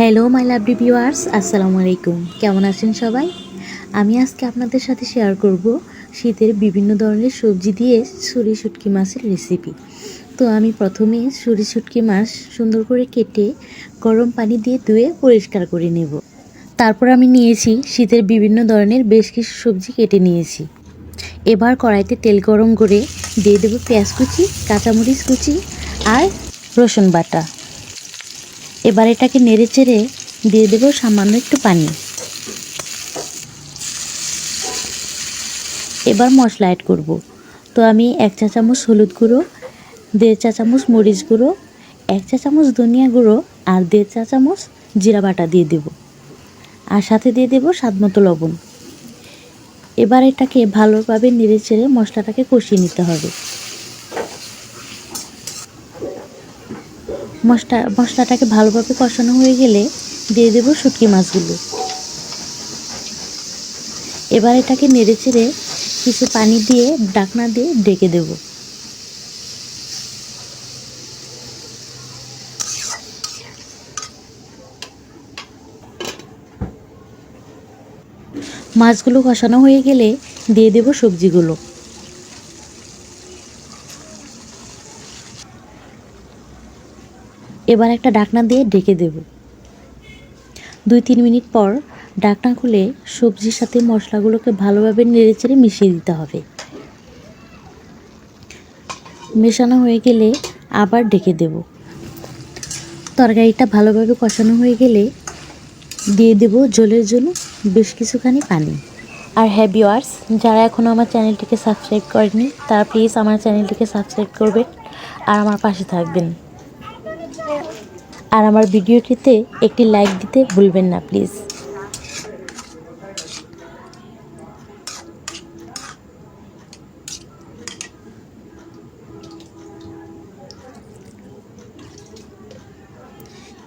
Hello my lovely viewers আসসালামু আলাইকুম কেমন আছেন সবাই? আমি আজকে আপনাদের সাথে শেয়ার করব শীতের বিভিন্ন ধরনের সবজি দিয়ে ছুরি শুটকি মাছের রেসিপি তো আমি প্রথমে ছুরি শুটকি মাছ সুন্দর করে কেটে গরম পানি দিয়ে ধুয়ে পরিষ্কার করে নেব। তারপর আমি নিয়েছি শীতের বিভিন্ন ধরনের বেশ কিছু সবজি কেটে নিয়েছি। এবার কড়াইতে তেল গরম করে দিয়ে দেবো পেঁয়াজ কুচি, কাঁচামরিচ কুচি আর রসুন বাটা। এবার এটাকে নেড়ে চেড়ে দিয়ে দেবো সামান্য একটু পানি। এবার মশলা অ্যাড করব। তো আমি এক চা চামচ হলুদ গুঁড়ো, দেড় চা চামচ মরিচ গুঁড়ো, এক চা চামচ ধনিয়া গুঁড়ো আর দেড় চা চামচ জিরা বাটা দিয়ে দেব। আর সাথে দিয়ে দেব স্বাদ মতো লবণ। এবার এটাকে ভালোভাবে নেড়ে চেড়ে মশলাটাকে কষিয়ে নিতে হবে। মশলা, মশলাটাকে ভালোভাবে কষানো হয়ে গেলে দিয়ে দেবো শুটকি মাছগুলো। এবার এটাকে নেড়ে চেড়ে কিছু পানি দিয়ে ডাকনা দিয়ে ডেকে দেব। মাছগুলো কষানো হয়ে গেলে দিয়ে দেব সবজিগুলো। এবার একটা ডাকনা দিয়ে ডেকে দেব। দুই তিন মিনিট পর ডাকনা খুলে সবজির সাথে মশলাগুলোকে ভালোভাবে নেড়েচেড়ে মিশিয়ে দিতে হবে। মেশানো হয়ে গেলে আবার ডেকে দেব। তরকারিটা ভালোভাবে কষানো হয়ে গেলে দিয়ে দেব জলের জন্য বেশ কিছুখানি পানি। আর হ্যাঁ ভিওয়ার্স যারা এখনও আমার চ্যানেলটিকে সাবস্ক্রাইব করেনি তারা প্লিজ আমার চ্যানেলটিকে সাবস্ক্রাইব করবেন আর আমার পাশে থাকবেন। আর আমার ভিডিওটিতে একটি লাইক দিতে ভুলবেন না প্লিজ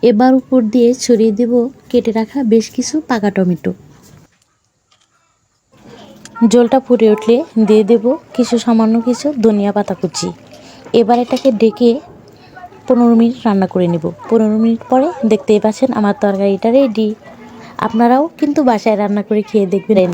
এবার উপর দিয়ে ছড়িয়ে দেব, কেটে রাখা বেশ কিছু পাকা টমেটো। জলটা ফুটে উঠলে দিয়ে দেব কিছু সামান্য কিছু ধনিয়া পাতা কুচি। এবার এটাকে ডেকে পনেরো মিনিট রান্না করে নেব। পনেরো মিনিট পরে দেখতেই পাচ্ছেন আমার তরকারিটা রেডি আপনারাও কিন্তু বাসায় রান্না করে খেয়ে দেখবেন।